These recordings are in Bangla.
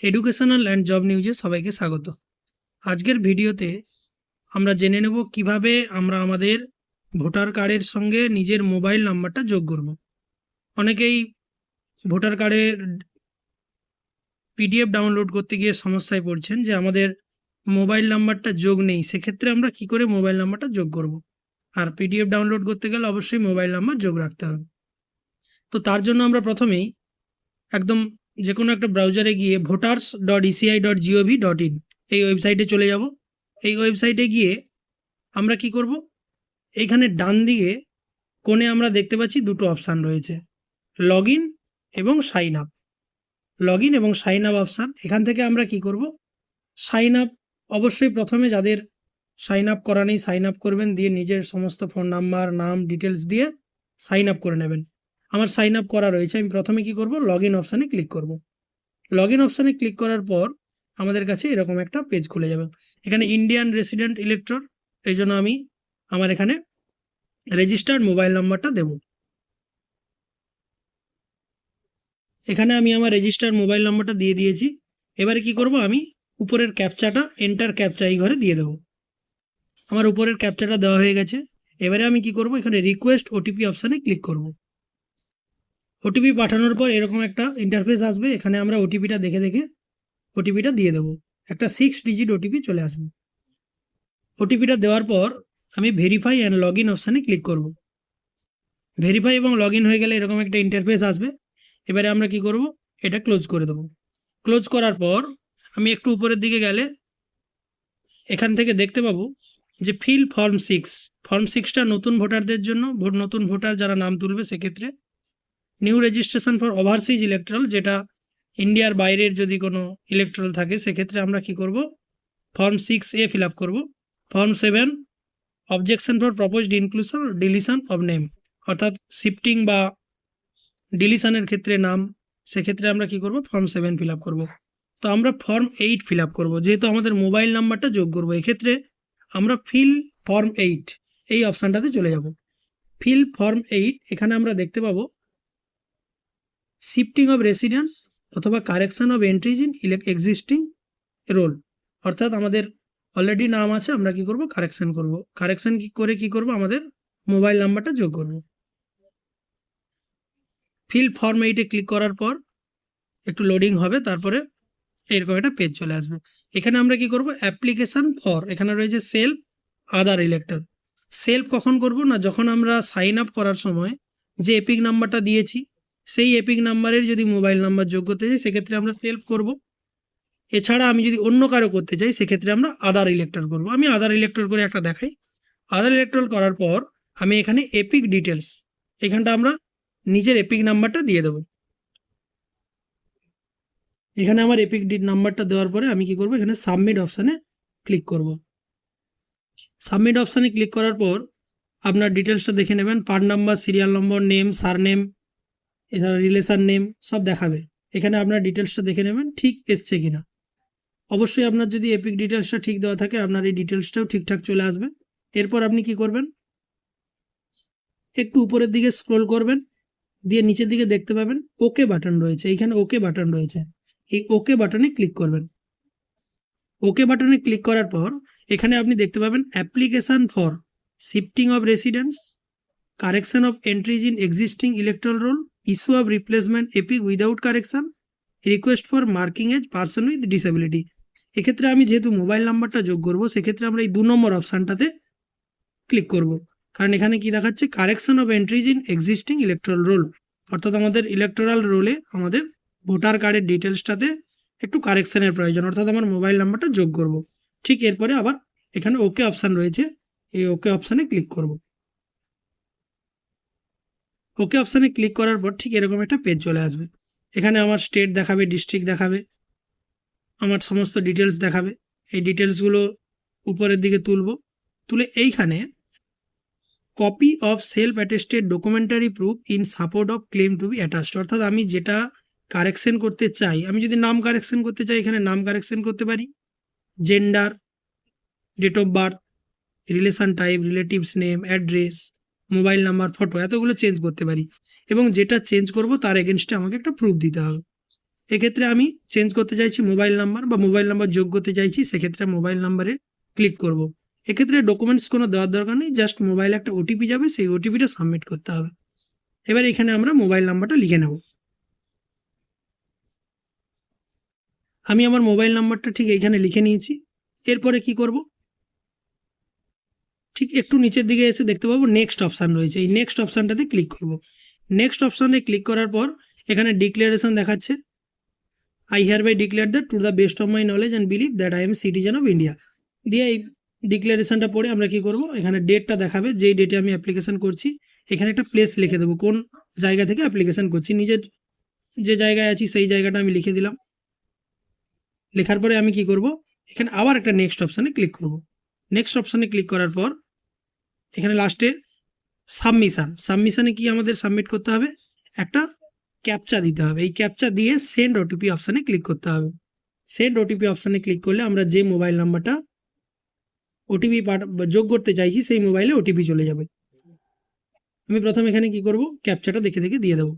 এডুকেশনাল অ্যান্ড জব নিউজে সবাইকে স্বাগত। আজকের ভিডিওতে আমরা জেনে নেব কীভাবে আমরা আমাদের ভোটার কার্ডের সঙ্গে নিজের মোবাইল নাম্বারটা যোগ করব। অনেকেই ভোটার কার্ডের পিডিএফ ডাউনলোড করতে গিয়ে সমস্যায় পড়ছেন যে আমাদের মোবাইল নাম্বারটা যোগ নেই, সেক্ষেত্রে আমরা কি করে মোবাইল নাম্বারটা যোগ করব? আর পিডিএফ ডাউনলোড করতে গেলে অবশ্যই মোবাইল নাম্বার যোগ রাখতে হবে। তো তার জন্য আমরা প্রথমেই একদম যে কোনো একটা ব্রাউজারে গিয়ে voters dot ECI dot GOV dot in এই ওয়েবসাইটে চলে যাব। এই ওয়েবসাইটে গিয়ে আমরা কি করব? এইখানে ডান দিকে কোণে আমরা দেখতে পাচ্ছি দুটো অপশান রয়েছে লগ ইন এবং সাইন আপ লগ ইন এবং সাইন আপ অপশান এখান থেকে আমরা কি করব? সাইন আপ অবশ্যই প্রথমে যাদের সাইন আপ করা নেই সাইন আপ করবেন, দিয়ে নিজের সমস্ত ফোন নাম্বার নাম ডিটেলস দিয়ে সাইন আপ করে নেবেন। আমার সাইন আপ করা রয়েছে, আমি প্রথমে কি করব? লগ ইন অপশানে ক্লিক করব। লগ ইন অপশানে ক্লিক করার পর আমাদের কাছে এরকম একটা পেজ খুলে যাবে। এখানে ইন্ডিয়ান রেসিডেন্ট ইলেকট্রর এই জন্য আমি আমার এখানে রেজিস্টার্ড মোবাইল নাম্বারটা দেব। এখানে আমি আমার রেজিস্টার্ড মোবাইল নাম্বারটা দিয়ে দিয়েছি। এবারে কি করব? আমি উপরের ক্যাপচাটা এন্টার ক্যাপচা এই ঘরে দিয়ে দেব। আমার উপরের ক্যাপচাটা দেওয়া হয়ে গেছে। এবারে আমি কি করব? এখানে রিকোয়েস্ট ওটিপি অপশানে ক্লিক করব। ওটিপি পাঠানোর পর এরকম একটা ইন্টারফেস আসবে, এখানে আমরা ওটিপিটা দেখে দেখে ওটিপিটা দিয়ে দেবো। একটা সিক্স ডিজিট ওটিপি চলে আসবে। ওটিপিটা দেওয়ার পর আমি ভেরিফাই অ্যান্ড লগ ইন অপশানে ক্লিক করব। ভেরিফাই এবং লগ ইন হয়ে গেলে এরকম একটা ইন্টারফেস আসবে। এবারে আমরা কি করব? এটা ক্লোজ করে দেবো। ক্লোজ করার পর আমি একটু উপরের দিকে গেলে এখান থেকে দেখতে পাবো যে ফিল ফর্ম সিক্স ফর্ম সিক্সটা নতুন ভোটারদের জন্য নতুন ভোটার যারা নাম তুলবে সেক্ষেত্রে new registration for overseas electoral যেটা ইন্ডিয়ার বাইরের যদি কোনো ইলেকট্রাল থাকে, সেক্ষেত্রে আমরা কি করব? Form six A fill up করব। Form seven objection for proposed inclusion deletion of name অর্থাৎ শিফটিং বা ডিলিশনের ক্ষেত্রে নাম, সেক্ষেত্রে আমরা কি করব? ফর্ম সেভেন ফিল আপ করব। তো আমরা ফর্ম এইট ফিল আপ করব। যেহেতু আমাদের মোবাইল নাম্বারটা যোগ করব, এক্ষেত্রে আমরা ফিল ফর্ম এইট এই অপশানটাতে চলে যাব। ফিল ফর্ম এইট এখানে আমরা দেখতে পাবো শিফটিং অফ রেসিডেন্স অথবা correction of entries in existing roll অর্থাৎ আমাদের অলরেডি নাম আছে, আমরা কি করব? কারেকশান করব। কারেকশান কি করে কি করব? আমাদের মোবাইল নাম্বারটা যোগ করব। ফিল ফর্ম এইটে ক্লিক করার পর একটু লোডিং হবে, তারপরে এরকম একটা পেজ চলে আসবে। এখানে আমরা কি করব? অ্যাপ্লিকেশন ফর এখানে রয়েছে সেলফ আদার ইলেক্টর সেলফ কখন করব? না, যখন আমরা সাইন আপ করার সময় যে এপিক নাম্বারটা দিয়েছি সেই এপিক নাম্বারের যদি মোবাইল নাম্বার যোগ করতে চাই সেক্ষেত্রে আমরা সেলফ করব। এছাড়া আমি যদি অন্য কারও করতে চাই সেক্ষেত্রে আমরা আদার ইলেক্টর করব। আমি আদার ইলেক্টর করে একটা দেখাই। আদার ইলেক্টর করার পর আমি এখানে এপিক ডিটেলস এখানটা আমরা নিজের এপিক নাম্বারটা দিয়ে দেবো। এখানে আমার এপিক নাম্বারটা দেওয়ার পরে আমি কি করব? এখানে সাবমিট অপশানে ক্লিক করব। সাবমিট অপশানে ক্লিক করার পর আপনার ডিটেলসটা দেখে নেবেন। Part number serial number name surname এছাড়া রিলেশান নেম সব দেখাবে। এখানে আপনার ডিটেলসটা দেখে নেবেন, ঠিক এসছে কিনা। অবশ্যই আপনার যদি এপিক ডিটেলসটা ঠিক দেওয়া থাকে, আপনার এই ডিটেলসটাও ঠিকঠাক চলে আসবে। এরপর আপনি কি করবেন? একটু উপরের দিকে স্ক্রোল করবেন, দিয়ে নিচের দিকে দেখতে পাবেন ওকে বাটন রয়েছে। এইখানে ওকে বাটন রয়েছে। এই ওকে বাটনে ক্লিক করবেন। ওকে বাটনে ক্লিক করার পর, এখানে আপনি দেখতে পাবেন application for shifting of residence correction of entries in existing electoral roll issue of replacement EPIC without correction request for marking as person with disability এক্ষেত্রে আমি যেহেতু মোবাইল নাম্বারটা যোগ করব, সেক্ষেত্রে আমরা এই দু নম্বর অপশানটাতে ক্লিক করব। কারণ এখানে কি দেখাচ্ছে? Correction of entries in existing electoral roll অর্থাৎ আমাদের ইলেকট্রাল রোলে আমাদের ভোটার কার্ডের ডিটেলসটাতে একটু কারেকশনের প্রয়োজন। অর্থাৎ আমার মোবাইল নাম্বারটা যোগ করব। ঠিক এরপরে আবার এখানে ওকে অপশান রয়েছে। এই ওকে অপশানে ক্লিক করব। ওকে অপশানে ক্লিক করার পর ঠিক এরকম একটা পেজ চলে আসবে। এখানে আমার স্টেট দেখাবে ডিস্ট্রিক্ট দেখাবে, আমার সমস্ত ডিটেলস দেখাবে। এই ডিটেলসগুলো উপরের দিকে তুলব। তুলে এইখানে copy of self attested documentary proof in support of claim to be attached অর্থাৎ আমি যেটা কারেকশন করতে চাই, আমি যদি নাম কারেকশন করতে চাই, এখানে নাম কারেকশন করতে পারি। Gender date of birth relation type relatives name address mobile number photo এতগুলো চেঞ্জ করতে পারি। এবং যেটা চেঞ্জ করব তার এগেনস্টে আমাকে একটা প্রুফ দিতে হবে। এক্ষেত্রে আমি চেঞ্জ করতে চাইছি মোবাইল নাম্বার বা মোবাইল নাম্বার যোগ করতে চাইছি, সেক্ষেত্রে মোবাইল নাম্বারে ক্লিক করব। এক্ষেত্রে ডকুমেন্টস কোনো দেওয়ার দরকার নেই জাস্ট মোবাইলে একটা ওটিপি যাবে, সেই ওটিপিটা সাবমিট করতে হবে। এবার এখানে আমরা মোবাইল নাম্বারটা লিখে নেব। আমি আমার মোবাইল নাম্বারটা ঠিক এইখানে লিখে নিয়েছি। এরপরে কি করব? ঠিক একটু নিচের দিকে এসে দেখতে পাবো নেক্সট অপশান রয়েছে। এই নেক্সট অপশানটাতে ক্লিক করব। নেক্সট অপশানে ক্লিক করার পর এখানে ডিক্লারেশন দেখাচ্ছে। I hereby declare that to the best of my knowledge and belief that I am citizen of India দিয়ে এই ডিক্লারেশনটা পড়ে আমরা কি করব? এখানে ডেটটা দেখাবে। যেই ডেটে আমি অ্যাপ্লিকেশন করছি, এখানে একটা প্লেস লিখে দেবো। কোন জায়গা থেকে অ্যাপ্লিকেশন করছি? নিজের যে জায়গায় আছি, সেই জায়গাটা আমি লিখে দিলাম। লেখার পরে আমি কি করব? এখানে আবার একটা নেক্সট অপশানে ক্লিক করব। নেক্সট অপশানে ক্লিক করার পর এখানে লাস্টে সাবমিশান সাবমিশানে কি আমাদের সাবমিট করতে হবে? একটা ক্যাপচা দিতে হবে। এই ক্যাপচা দিয়ে সেন্ড ওটিপি অপশানে ক্লিক করতে হবে। সেন্ড ওটিপি অপশানে ক্লিক করলে আমরা যে মোবাইল নাম্বারটা ওটিপি যোগ করতে চাইছি, সেই মোবাইলে ওটিপি চলে যাবে। আমি প্রথম এখানে কি করব? ক্যাপচাটা দেখে দেখে দিয়ে দেবো।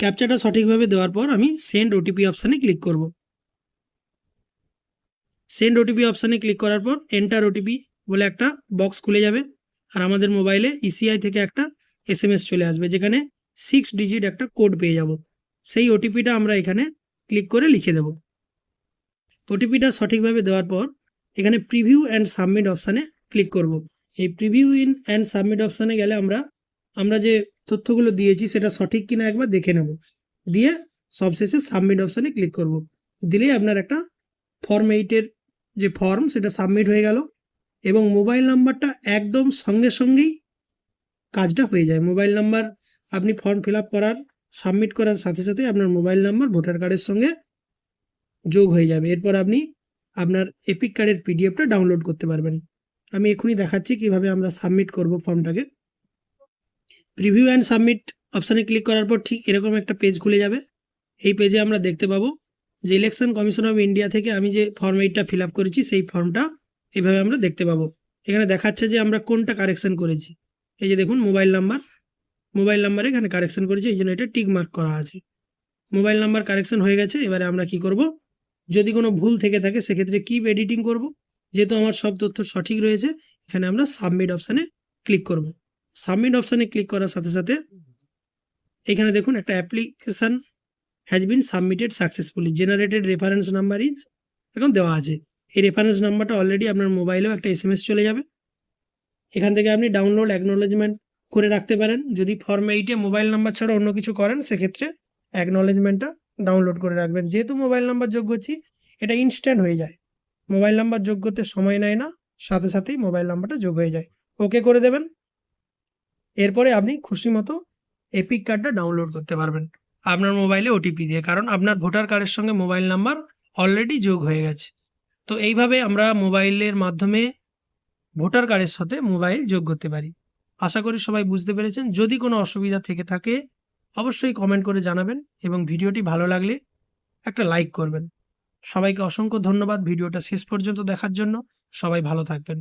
ক্যাপচাটা সঠিকভাবে দেওয়ার পর আমি সেন্ড ওটিপি অপশানে ক্লিক করব। সেন্ড ওটিপি অপশানে ক্লিক করার পর এন্টার ওটিপি বলে একটা বক্স খুলে যাবে। আর আমাদের মোবাইলে ইসিআই থেকে একটা এসএমএস চলে আসবে, যেখানে সিক্স ডিজিট একটা কোড পেয়ে যাব। সেই ওটিপিটা আমরা এখানে ক্লিক করে লিখে দেব। ওটিপিটা সঠিকভাবে দেওয়ার পর এখানে প্রিভিউ অ্যান্ড সাবমিট অপশানে ক্লিক করব। এই প্রিভিউ ইন অ্যান্ড সাবমিট অপশানে গেলে আমরা আমরা যে তথ্যগুলো দিয়েছি সেটা সঠিক কিনা একবার দেখে নেব। দিয়ে সবশেষে সাবমিট অপশানে ক্লিক করব। দিলেই আপনার একটা ফর্ম এইটের যে ফর্ম সেটা সাবমিট হয়ে গেল। এবং মোবাইল নাম্বারটা একদম সঙ্গে সঙ্গেই কাজটা হয়ে যায়। মোবাইল নাম্বার আপনি ফর্ম ফিল করার সাবমিট করার সাথে সাথে আপনার মোবাইল নাম্বার ভোটার কার্ডের সঙ্গে যোগ হয়ে যাবে। এরপর আপনি আপনার এপিক কার্ডের পিডিএফটা ডাউনলোড করতে পারবেন। আমি এখনই দেখাচ্ছি কীভাবে আমরা সাবমিট করব ফর্মটাকে প্রিভিউ অ্যান্ড সাবমিট অপশানে ক্লিক করার পর ঠিক এরকম একটা পেজ খুলে যাবে। এই পেজে আমরা দেখতে পাবো যে ইলেকশন কমিশন অফ ইন্ডিয়া থেকে আমি যে ফর্ম এইটটা ফিল করেছি, সেই ফর্মটা এইভাবে আমরা দেখতে পাবো? এখানে দেখাচ্ছে যে আমরা কোনটা কারেকশন করেছি। এই যে দেখুন মোবাইল নাম্বার মোবাইল নাম্বারে এখানে কারেকশন করেছি, এই জন্য এটা টিক মার্ক করা আছে। মোবাইল নাম্বার কারেকশন হয়ে গেছে, এবারে আমরা কি করব? যদি কোনো ভুল থেকে থাকে, সেক্ষেত্রে কিপ এডিটিং করব। যেহেতু আমার সব তথ্য সঠিক রয়েছে, এখানে আমরা সাবমিট অপশানে ক্লিক করব। সাবমিট অপশানে ক্লিক করার সাথে সাথে এখানে দেখুন, একটা application has been submitted successfully generated reference number is এখন দেওয়া আছে। এই রেফারেন্স নাম্বারটা অলরেডি আপনার মোবাইলেও একটা এসএমএস চলে যাবে। এখান থেকে আপনি ডাউনলোড অ্যাকনোলেজমেন্ট করে রাখতে পারেন। যদি ফর্ম এইটে মোবাইল নাম্বার ছাড়া অন্য কিছু করেন, সেক্ষেত্রে অ্যাকনোলেজমেন্টটা ডাউনলোড করে রাখবেন। যেহেতু মোবাইল নাম্বার যোগ করছি, এটা ইনস্ট্যান্ট হয়ে যায়। মোবাইল নাম্বার যোগ করতে সময় নেয় না, সাথে সাথেই মোবাইল নাম্বারটা যোগ হয়ে যায়। ওকে করে দেবেন। এরপরে আপনি খুশি মতো এপিক কার্ডটা ডাউনলোড করতে পারবেন। আপনার মোবাইলে ওটিপি দিয়ে, কারণ আপনার ভোটার কার্ডের সঙ্গে মোবাইল নাম্বার অলরেডি যোগ হয়ে গেছে। তো এইভাবে আমরা মোবাইলের মাধ্যমে ভোটার কার্ডের সাথে মোবাইল যোগ করতে পারি। আশা করি সবাই বুঝতে পেরেছেন। যদি কোনো অসুবিধা থেকে থাকে, অবশ্যই কমেন্ট করে জানাবেন এবং ভিডিওটি ভালো লাগলে একটা লাইক করবেন। সবাইকে অসংখ্য ধন্যবাদ। ভিডিওটা শেষ পর্যন্ত দেখার জন্য সবাই ভালো থাকবেন।